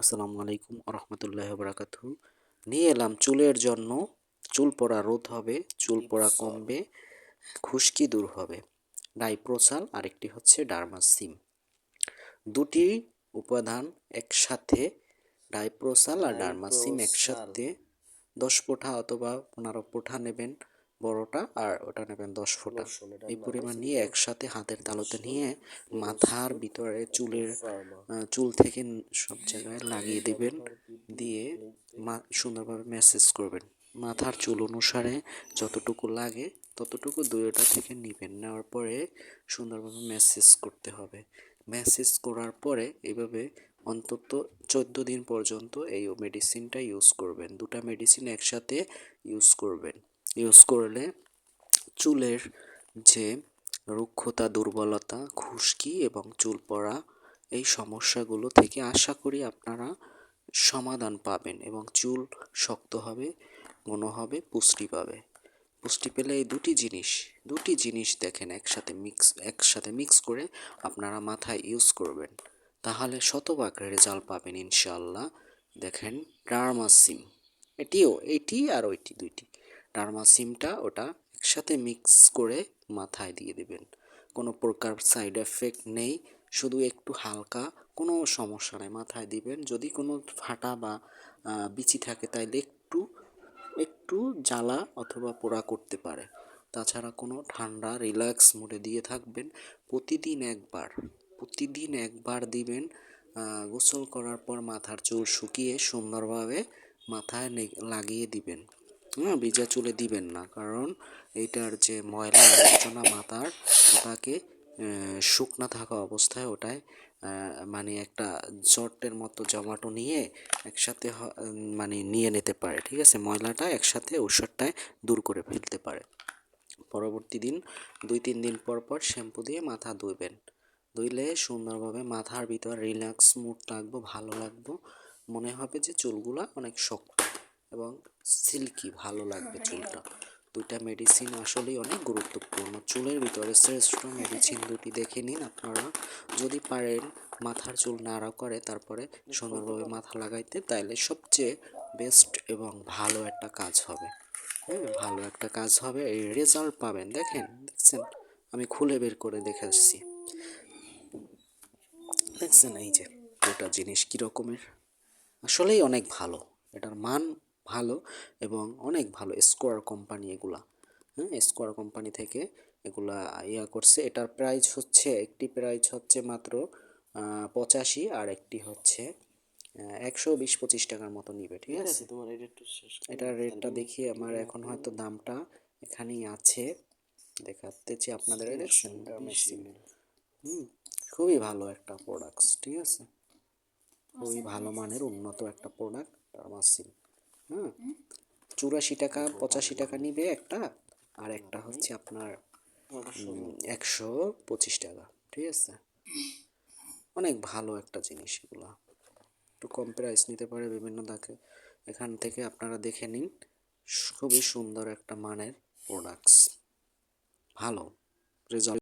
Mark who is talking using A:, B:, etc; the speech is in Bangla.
A: আসসালামু আলাইকুম রহমতুল্লাহ বরাকাতু নিয়ে এলাম চুলের জন্য। চুল পড়া রোধ হবে চুল পড়া কমবে খুশকি দূর হবে। ডাইপ্রোসাল আরেকটি হচ্ছে ডার্মাসিম। দুটি উপাদান একসাথে ডাইপ্রোসাল আর ডার্মাসিম একসাথে দশ ফোঁটা অথবা পনেরো ফোঁটা নেবেন। বড়টা আর ওটা নেবেন দশ ফোঁটা। এই পরিমাণ নিয়ে একসাথে হাতের তালুতে নিয়ে মাথার ভিতরে চুলের চুল থেকে সব জায়গায় লাগিয়ে দেবেন। দিয়ে মা সুন্দরভাবে ম্যাসেজ করবেন। মাথার চুল অনুসারে যতটুকু লাগে ততটুকু দুইটা থেকে নেবেন। নেওয়ার পরে সুন্দরভাবে ম্যাসেজ করতে হবে। ম্যাসেজ করার পরে এভাবে অন্তত চোদ্দ দিন পর্যন্ত এই মেডিসিনটা ইউজ করবেন। দুটা মেডিসিন একসাথে ইউজ করবেন। ইউজ করলে চুলের যে রুক্ষতা, দুর্বলতা, খুশকি এবং চুল পড়া এই সমস্যাগুলো থেকে আশা করি আপনারা সমাধান পাবেন এবং চুল শক্ত হবে, ঘন হবে, পুষ্টি পাবে। পুষ্টি পেলে এই দুটি জিনিস দুটি জিনিস দেখেন একসাথে মিক্স একসাথে মিক্স করে আপনারা মাথায় ইউজ করবেন। তাহলে শতভাগ রেজাল্ট পাবেন ইনশাল্লাহ দেখেন ডার্মাসিম এটিও, এটি আর ওইটি, দুইটি। ডার্মাসিমটা ওটা একসাথে মিক্স করে মাথায় দিয়ে দেবেন। কোনো প্রকার সাইড এফেক্ট নেই, শুধু একটু হালকা, কোনো সমস্যা নেই, মাথায় দিবেন। যদি কোনো ফাটা বা বিচি থাকে তাইলে একটু একটু জ্বালা অথবা পোড়া করতে পারে। তাছাড়া কোনো ঠান্ডা, রিল্যাক্স মুডে দিয়ে থাকবেন। প্রতিদিন একবার প্রতিদিন একবার দিবেন গোসল করার পর মাথার চুল শুকিয়ে সুন্দরভাবে মাথায় লাগিয়ে দিবেন। হ্যাঁ ভিজা চুলে দিবেন না। কারণ এইটার যে ময়লা আবর্জনা মাথার, ওটাকে শুকনা থাকা অবস্থায় ওটায় মানে একটা জটের মতো জমাটো নিয়ে একসাথে মানে নিয়ে নিতে পারে, ঠিক আছে? ময়লাটা একসাথে ঔষধটায় দূর করে ফেলতে পারে। পরবর্তী দিন দুই তিন দিন পর পর শ্যাম্পু দিয়ে মাথা ধুইবেন। ধুইলে সুন্দরভাবে মাথার ভিতর রিল্যাক্স মুড লাগবে, ভালো লাগবে। মনে হবে যে চুলগুলা অনেক শক্ত। এবং সিল্কি ভালো লাগবে চুলটা। দুইটা মেডিসিন আসলেই অনেক গুরুত্বপূর্ণ। চুলের ভিতরে শ্রেষ্ঠ মেডিসিন দুটি দেখে নিন আপনারা। যদি পারেন মাথার চুল নাড়া করে তারপরে সুন্দরভাবে মাথা লাগাইতে তাইলে সবচেয়ে বেস্ট এবং ভালো একটা কাজ হবে। হ্যাঁ ভালো একটা কাজ হবে এই রেজাল্ট পাবেন। দেখেন দেখছেন? আমি খুলে বের করে দেখে আসছি। দেখছেন এই যে গোটা জিনিস কী রকমের আসলেই অনেক ভালো। এটার মান ভালো এবং অনেক ভালো স্কোয়ার কোম্পানি এগুলা। হ্যাঁ স্কোয়ার কোম্পানি থেকে এগুলা ইয়া করছে। এটার প্রাইস হচ্ছে একটি প্রাইস হচ্ছে মাত্র পঁচাশি আর একটি হচ্ছে একশো বিশ পঁচিশ টাকার মতো নিবে ঠিক আছে?
B: তোমার এটা একটু শেষ
A: এটার রেটটা দেখি আমার এখন হয়তো দামটা এখানেই আছে। দেখাতেছি আপনাদের হুম খুবই ভালো একটা প্রোডাক্টস ঠিক আছে? খুবই ভালো মানের উন্নত একটা প্রোডাক্ট ডার্মাসিন হ্যাঁ চুরাশি টাকা পঁচাশি টাকা নিবে একটা আর একটা হচ্ছে আপনার একশো পঁচিশ। টাকা ঠিক আছে? অনেক ভালো একটা জিনিস এগুলো। একটু কম প্রাইস নিতে পারে বিভিন্ন দাকে। এখান থেকে আপনারা দেখে নিন খুবই সুন্দর একটা মানের প্রোডাক্টস ভালো রেজাল্ট